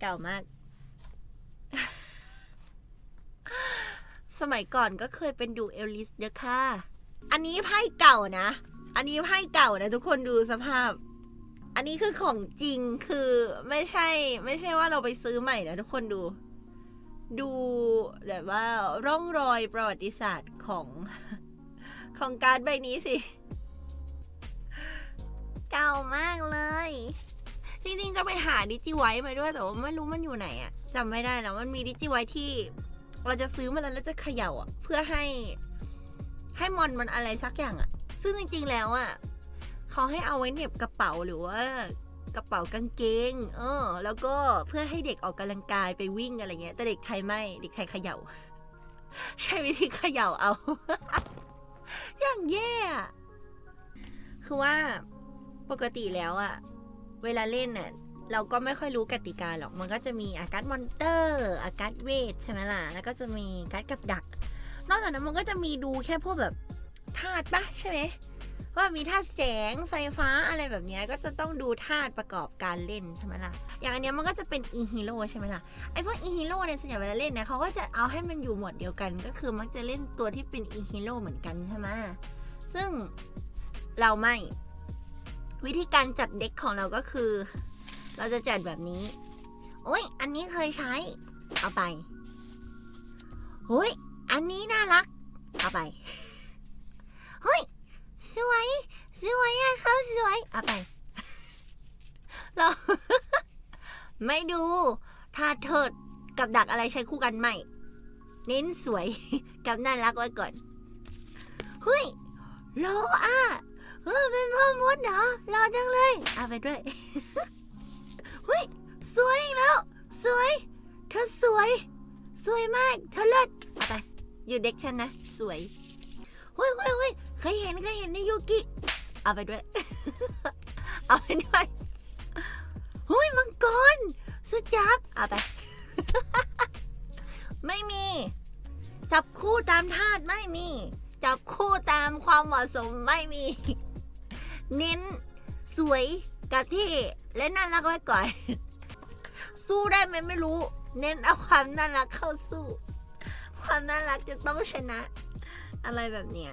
เก่ามาก สมัยก่อนก็เคยเป็นดูเอลลิสเด้อค่ะ อันนี้ไพ่เก่านะ อันนี้ไพ่เก่านะทุกคนดูสภาพ อันนี้คือของจริงคือไม่ใช่ ไม่ใช่ว่าเราไปซื้อใหม่นะทุกคนดู ดูแบบว่าร่องรอยประวัติศาสตร์ของของการดใบนี้สิ เก่ามาก จริงๆจะไปหาดิจิไวท์มาด้วยแต่ว่าไม่รู้มันอยู่ไหนอะจำไม่ได้แล้วมันมีดิจิไวท์ที่ เราจะซื้อมาแล้วจะเขย่าอะเพื่อให้ให้มอนมันอะไรสักอย่างอะซึ่งจริง ๆ แล้วอะเขาให้เอาไว้เหน็บกระเป๋าหรือว่ากระเป๋ากางเกง เออ แล้วก็เพื่อให้เด็กออกกำลังกายไปวิ่งอะไรเงี้ย แต่เด็กไทยไม่ เด็กไทยเขย่า ใช้วิธีเขย่าเอา อย่างแย่ คือว่าปกติแล้วอะ เวลาเล่นน่ะเราก็ไม่ค่อยรู้กติกาหรอก มันก็จะมีอาการมอนเตอร์ อาการเวทใช่ไหมล่ะ แล้วก็จะมีการดกับดัก นอกจากนั้นมันก็จะมีดูแค่พวกแบบธาตุปะใช่ไหมว่ามีธาตุแสงไฟฟ้าอะไรแบบนี้ก็จะต้องดูธาตุประกอบการเล่นใช่ไหมล่ะ อย่างอันเนี้ยมันก็จะเป็นอีฮีโร่ใช่ไหมล่ะ ไอพวกอีฮีโร่เนี่ยส่วนใหญ่เวลาเล่นเนี่ยเขาก็จะเอาให้มันอยู่หมวดเดียวกัน ก็คือมักจะเล่นตัวที่เป็นอีฮีโร่เหมือนกันใช่ไหมซึ่งเราไม่ วิธีการจัดเด็กของเราก็คือ เราจะจัดแบบนี้ โอ้ย อันนี้เคยใช้ เอาไปโอ้ย อันนี้น่ารัก เอาไปเฮ้ย สวย สวยอะเขาสวย เอาไป เรา ไม่ดู ถ้าเถิดกับดักอะไรใช้คู่กันไม่ เน้นสวย กับน่ารักไว้ก่อน เฮ้ย โลอะ เออเป็นพ่อมดเหรอรอจังเลย เอาไปด้วย เฮ้ย สวยอีกแล้ว สวย เธอสวย สวยมาก เธอเลิศเอาไป อยู่เด็กฉันนะ สวยเฮ้ยเฮ้ยเฮ้ยเคยเห็นเคยเห็นในยูกิ เอาไปด้วย เอาไปด้วยเฮ้ยมังกร สุดจับเอาไป ไม่มี จับคู่ตามธาตุไม่มี จับคู่ตามความเหมาะสมไม่มี เน้น สวยกับที่และน่ารักไว้ก่อน สู้ได้ไหมไม่รู้ เน้นเอาความน่ารักเข้าสู้ ความน่ารักจะต้องชนะ อะไรแบบเนี้ย